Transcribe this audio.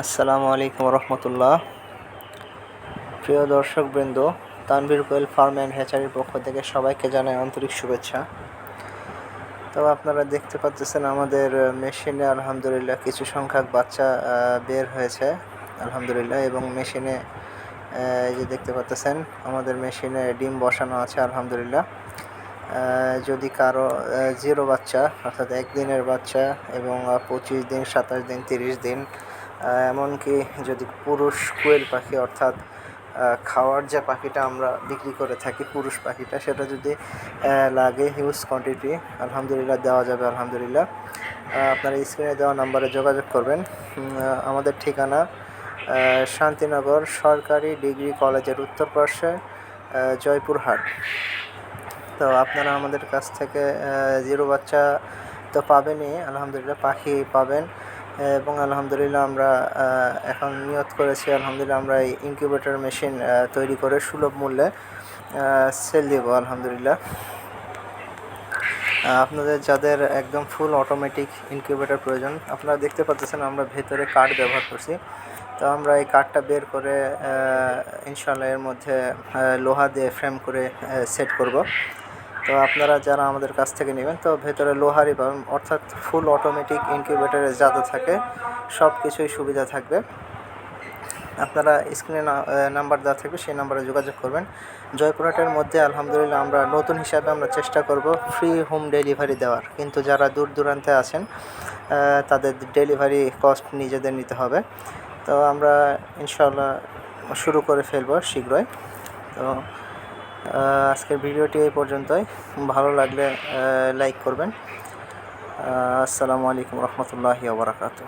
আসসালামু আলাইকুম রহমতুল্লাহ। প্রিয় দর্শকবৃন্দ, তানভীর কোয়েল ফার্ম অ্যান্ড হ্যাচারির পক্ষ থেকে সবাইকে জানাই আন্তরিক শুভেচ্ছা। তো আপনারা দেখতে পাচ্ছেন আমাদের মেশিনে আলহামদুলিল্লাহ কিছু সংখ্যক বাচ্চা বের হয়েছে, আলহামদুলিল্লাহ। এবং মেশিনে যে দেখতে পাচ্ছেন, আমাদের মেশিনে ডিম বসানো আছে, আলহামদুলিল্লাহ। যদি কারও জিরো বাচ্চা, অর্থাৎ একদিনের বাচ্চা এবং পঁচিশ দিন, সাতাশ দিন, তিরিশ দিন এমনকি যদি পুরুষ কোয়েল পাখি অর্থাৎ খাওয়ার যে পাখিটা আমরা বিক্রি করে থাকি পুরুষ পাখিটা, সেটা যদি লাগে হিউজ কোয়ান্টিটি আলহামদুলিল্লাহ দেওয়া যাবে, আলহামদুলিল্লাহ। আপনারা স্ক্রিনে দেওয়া নাম্বারে যোগাযোগ করবেন। আমাদের ঠিকানা শান্তিনগর সরকারি ডিগ্রি কলেজের উত্তর পার্শ্বে জয়পুরহাট। তো আপনারা আমাদের কাছ থেকে জিরো বাচ্চা তো পাবেনই, আলহামদুলিল্লাহ পাখি পাবেন। এবং আলহামদুলিল্লাহ আমরা এখন নিয়ত করেছি, আলহামদুলিল্লাহ আমরা এই ইনকিউবেটর মেশিন তৈরি করে সুলভ মূল্যে সেল দেবো, আলহামদুলিল্লাহ। আপনাদের যাদের একদম ফুল অটোমেটিক ইনকিউবেটর প্রয়োজন, আপনারা দেখতে পাচ্ছেন আমরা ভেতরে কাঠ ব্যবহার করছি। তো আমরা এই কাঠটা বের করে ইনশাল্লাহ এর মধ্যে লোহা দিয়ে ফ্রেম করে সেট করব। তো আপনারা যারা আমাদের কাছ থেকে নেবেন, তো ভেতরে লোহারই পাবেন অর্থাৎ ফুল অটোমেটিক ইনকিউবেটরে যাতে থাকে সব কিছুই সুবিধা থাকবে। আপনারা স্ক্রিনে নাম্বার দেওয়া থাকবে, সেই নাম্বারে যোগাযোগ করবেন। জয়পুরহাটের মধ্যে আলহামদুলিল্লাহ আমরা নতুন হিসাবে আমরা চেষ্টা করব ফ্রি হোম ডেলিভারি দেওয়ার। কিন্তু যারা দূর দূরান্তে আছেন তাদের ডেলিভারি কস্ট নিজেদের নিতে হবে। তো আমরা ইনশাল্লাহ শুরু করে ফেলব শীঘ্রই। তো আজকের ভিডিওটি এই পর্যন্তই। ভালো লাগলে লাইক করবেন। আসসালামু আলাইকুম রহমতুল্লাহি ওবরাকাতু